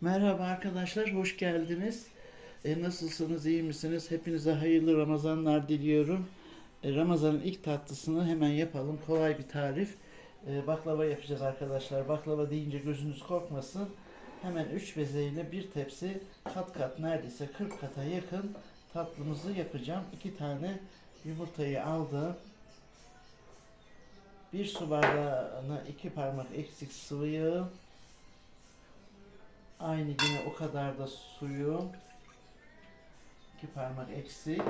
Merhaba arkadaşlar, hoş geldiniz. E, nasılsınız, iyi misiniz? Hepinize hayırlı Ramazanlar diliyorum. E, Ramazan'ın ilk tatlısını hemen yapalım. Kolay bir tarif. E, baklava yapacağız arkadaşlar. Baklava deyince gözünüz korkmasın. Hemen 3 bezeyle bir tepsi kat kat neredeyse 40 kata yakın tatlımızı yapacağım. 2 tane yumurtayı aldım. Bir su bardağına iki parmak eksik sıvı yağ. Aynı yine o kadar da suyu. iki parmak eksik.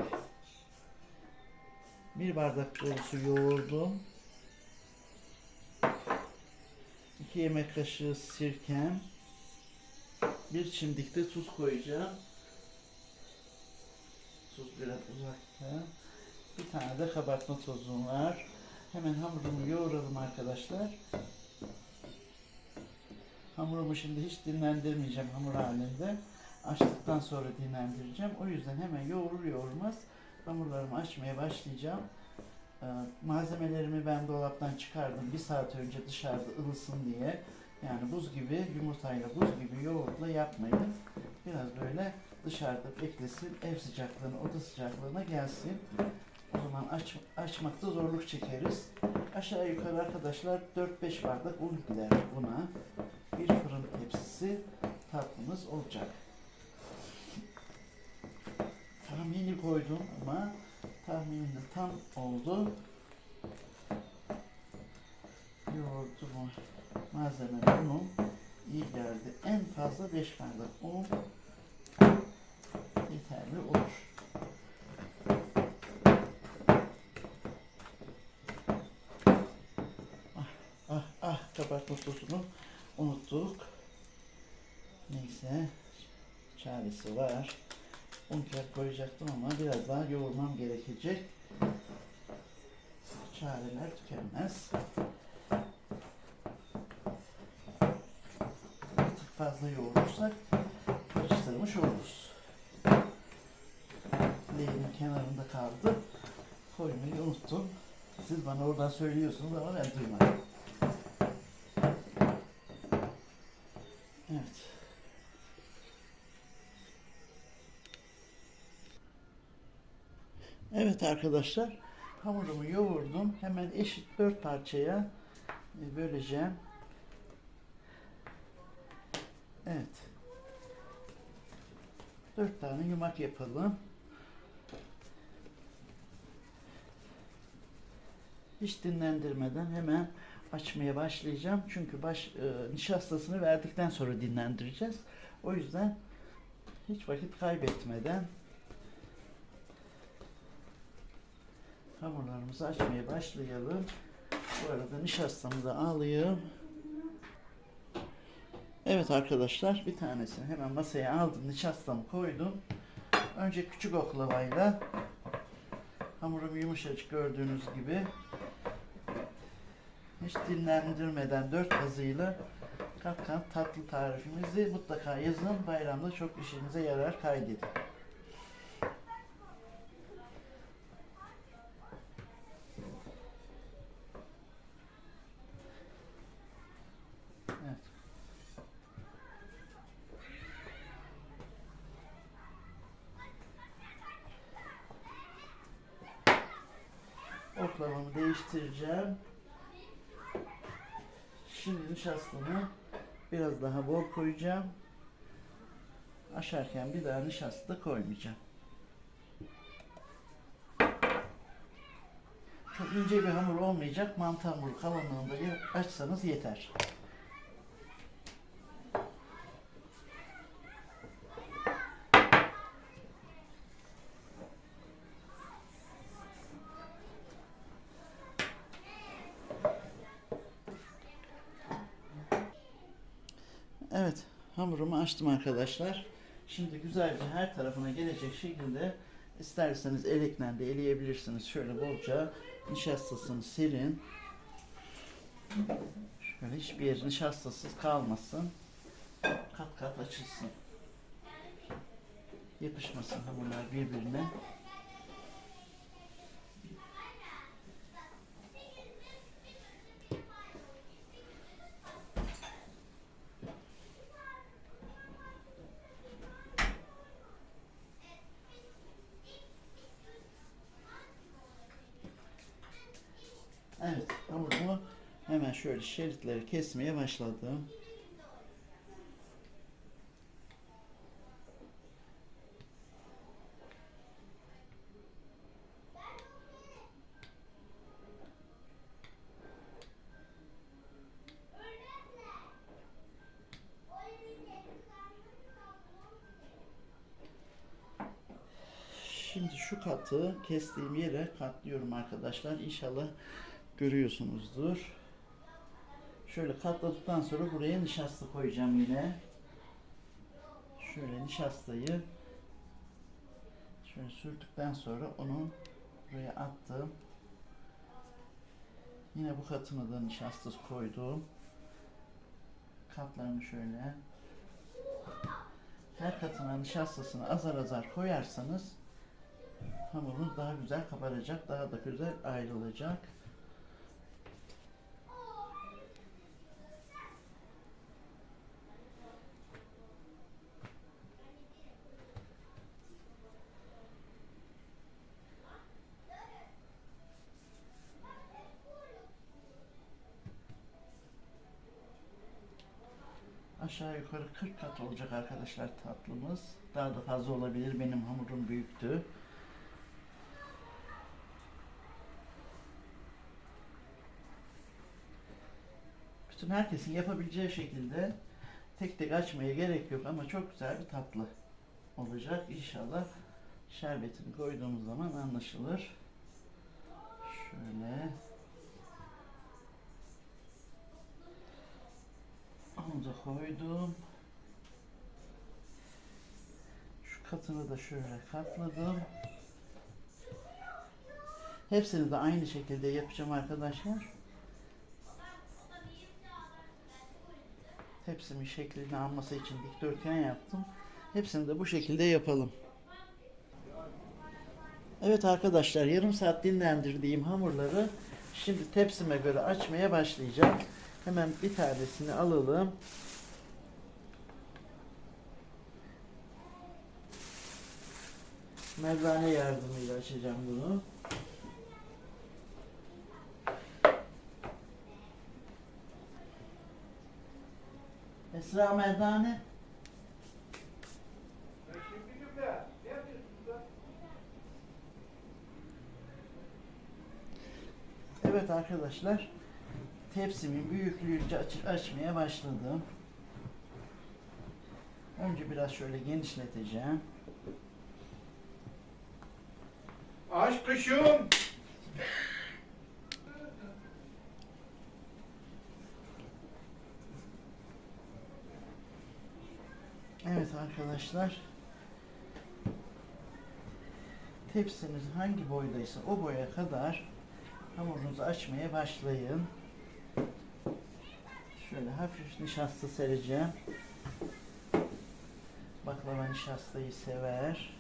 Bir bardak dolusu yoğurdum. iki yemek kaşığı sirkem. Bir çimdik de tuz koyacağım. Tuz biraz uzakta. Bir tane de kabartma tozum var. Hemen hamurumu yoğuralım arkadaşlar. Hamurumu şimdi hiç dinlendirmeyeceğim hamur halinde. Açtıktan sonra dinlendireceğim. O yüzden hemen yoğurur yoğurmaz hamurlarımı açmaya başlayacağım. Ee, malzemelerimi ben dolaptan çıkardım. Bir saat önce dışarıda ılısın diye. Yani buz gibi yumurtayla buz gibi yoğurtla yapmayın. Biraz böyle dışarıda beklesin. Ev sıcaklığına, oda sıcaklığına gelsin. O zaman aç, açmakta zorluk çekeriz. Aşağı yukarı arkadaşlar 4-5 bardak un gider buna. Bir fırın tepsisi tatlımız olacak. Tahmini koydum ama tahminim de tam oldu. Yoğurdumu, malzeme unum iyi geldi. En fazla 5 bardak un yeterli olur. Ah ah kabartma tozunu unuttuk. Neyse çaresi var. Un kağıt koyacaktım ama biraz daha yoğurmam gerekecek. Çareler tükenmez. Artık fazla yoğurursak karıştırmış oluruz. Leğenin kenarında kaldı. Koymayı unuttum. Siz bana oradan söylüyorsunuz ama ben duymadım. Evet arkadaşlar. Hamurumu yoğurdum. Hemen eşit dört parçaya e, böleceğim. Evet. Dört tane yumak yapalım. Hiç dinlendirmeden hemen açmaya başlayacağım. Çünkü baş e, nişastasını verdikten sonra dinlendireceğiz. O yüzden hiç vakit kaybetmeden hamurlarımızı açmaya başlayalım. Bu arada nişastamı da alayım. Evet arkadaşlar bir tanesini hemen masaya aldım. Nişastamı koydum. Önce küçük oklavayla hamurum yumuşacık gördüğünüz gibi hiç dinlendirmeden dört azıyla kat kat tatlı tarifimizi mutlaka yazın. Bayramda çok işinize yarar kaydedin. Evet. Oklavamı değiştireceğim. Şimdi nişastamı biraz daha bol koyacağım. Aşarken bir daha nişasta koymayacağım. Çok ince bir hamur olmayacak. Mantı hamuru kalınlığında açsanız yeter. Evet, hamurumu açtım arkadaşlar. Şimdi güzelce her tarafına gelecek şekilde isterseniz elekle de eleyebilirsiniz. Şöyle bolca nişastasını serin. Şöyle hiçbir yer nişastasız kalmasın. Kat kat açılsın. Yapışmasın hamurlar birbirine. şöyle şeritleri kesmeye başladım. Şimdi şu katı kestiğim yere katlıyorum arkadaşlar. İnşallah görüyorsunuzdur. Şöyle katladıktan sonra buraya nişasta koyacağım yine. Şöyle nişastayı şöyle sürdükten sonra onu buraya attım. Yine bu katına da nişasta koydum. Katlarını şöyle her katına nişastasını azar azar koyarsanız hamurunuz daha güzel kabaracak, daha da güzel ayrılacak. Aşağı yukarı 40 kat olacak arkadaşlar tatlımız. Daha da fazla olabilir. Benim hamurum büyüktü. Bütün herkesin yapabileceği şekilde tek tek açmaya gerek yok ama çok güzel bir tatlı olacak. İnşallah şerbetini koyduğumuz zaman anlaşılır. Şöyle Onu da koydum. Şu katını da şöyle katladım. Hepsini de aynı şekilde yapacağım arkadaşlar. Hepsinin şeklini alması için dikdörtgen yaptım. Hepsini de bu şekilde yapalım. Evet arkadaşlar yarım saat dinlendirdiğim hamurları şimdi tepsime göre açmaya başlayacağım. Hemen bir tanesini alalım. Merdane yardımıyla açacağım bunu. Esra merdane. Evet arkadaşlar tepsimin büyüklüğünce aç açmaya başladım. Önce biraz şöyle genişleteceğim. Aşkışım. Evet arkadaşlar. Tepsiniz hangi boydaysa o boya kadar hamurunuzu açmaya başlayın. Şöyle hafif nişasta sereceğim. Baklava nişastayı sever.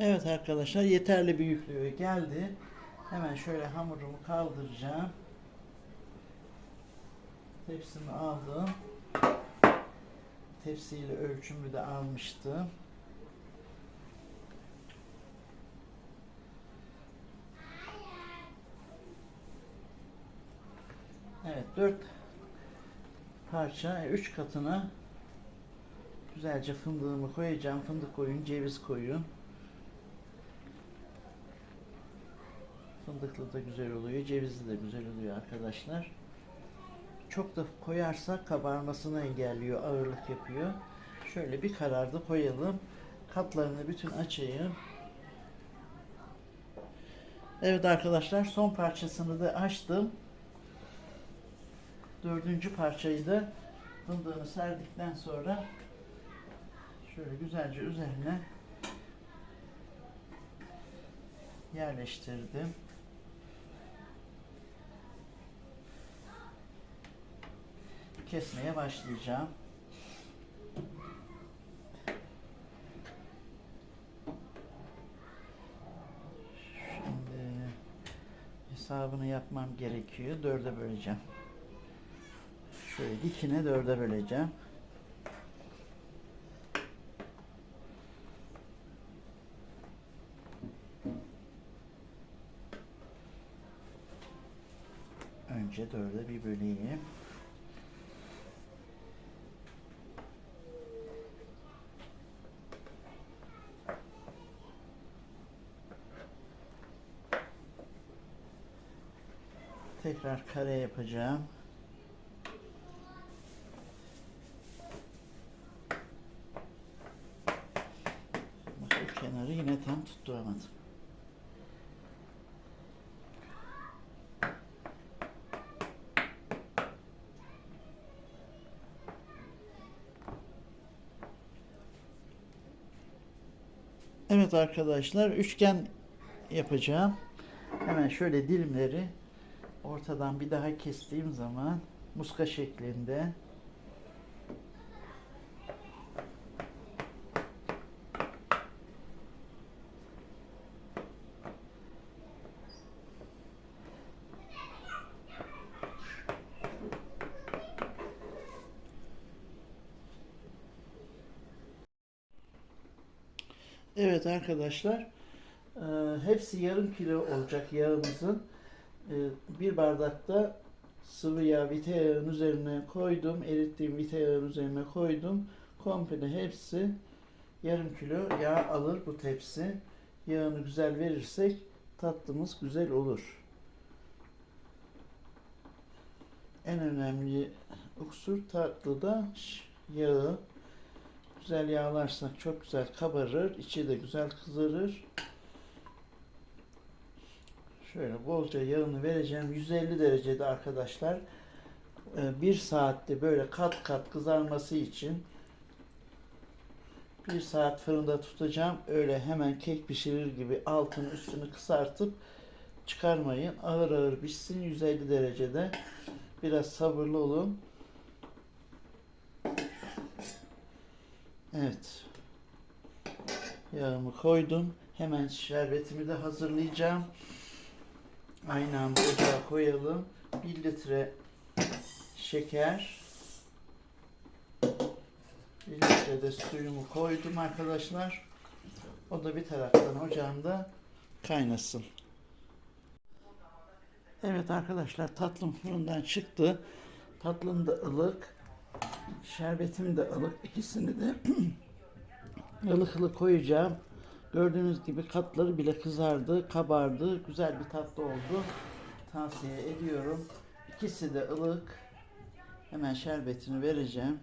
Evet arkadaşlar yeterli büyüklüğe geldi. Hemen şöyle hamurumu kaldıracağım. Tepsimi aldım. Tepsiyle ölçümü de almıştım. Evet dört parça üç katına güzelce fındığımı koyacağım. Fındık koyun, ceviz koyun. Fındıklı da güzel oluyor, cevizli de güzel oluyor arkadaşlar. Çok da koyarsak kabarmasını engelliyor, ağırlık yapıyor. Şöyle bir kararda koyalım. Katlarını bütün açayım. Evet arkadaşlar son parçasını da açtım. Dördüncü parçayı da fındığını serdikten sonra şöyle güzelce üzerine yerleştirdim. Kesmeye başlayacağım. hesabını yapmam gerekiyor. Dörde böleceğim. Şöyle dikine dörde böleceğim. Önce dörde bir böleyim. Tekrar kare yapacağım. Bak bu kenarı yine tam tutturamadım. Evet arkadaşlar üçgen yapacağım. Hemen şöyle dilimleri ortadan bir daha kestiğim zaman muska şeklinde Evet arkadaşlar e, hepsi yarım kilo olacak yağımızın. E, bir bardakta sıvı yağ vite yağın üzerine koydum. Erittiğim vite yağın üzerine koydum. Komple hepsi yarım kilo yağ alır bu tepsi. Yağını güzel verirsek tatlımız güzel olur. En önemli unsur tatlıda yağı. Güzel yağlarsak çok güzel kabarır. içi de güzel kızarır. Şöyle bolca yağını vereceğim. 150 derecede arkadaşlar. Ee, Bir saatte böyle kat kat kızarması için bir saat fırında tutacağım. Öyle hemen kek pişirir gibi altını üstünü kısartıp çıkarmayın. Ağır ağır pişsin 150 derecede. Biraz sabırlı olun. Evet. Yağımı koydum. Hemen şerbetimi de hazırlayacağım. Anda ocağa koyalım. 1 litre şeker. 1 litre de suyumu koydum arkadaşlar. O da bir taraftan ocağımda kaynasın. Evet arkadaşlar tatlım fırından çıktı. Tatlım da ılık. Şerbetim de ılık. İkisini de ılık ılık koyacağım. Gördüğünüz gibi katları bile kızardı, kabardı. Güzel bir tatlı oldu. Tavsiye ediyorum. İkisi de ılık. Hemen şerbetini vereceğim.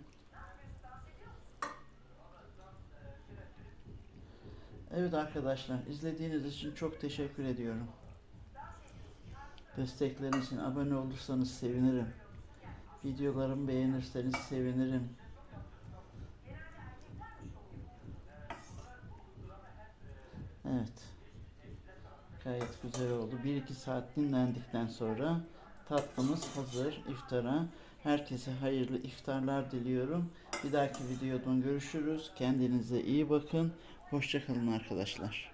Evet arkadaşlar izlediğiniz için çok teşekkür ediyorum. Destekleriniz için abone olursanız sevinirim. Videolarımı beğenirseniz sevinirim. Evet. Gayet güzel oldu. 1-2 saat dinlendikten sonra tatlımız hazır iftara. Herkese hayırlı iftarlar diliyorum. Bir dahaki videodan görüşürüz. Kendinize iyi bakın. Hoşçakalın arkadaşlar.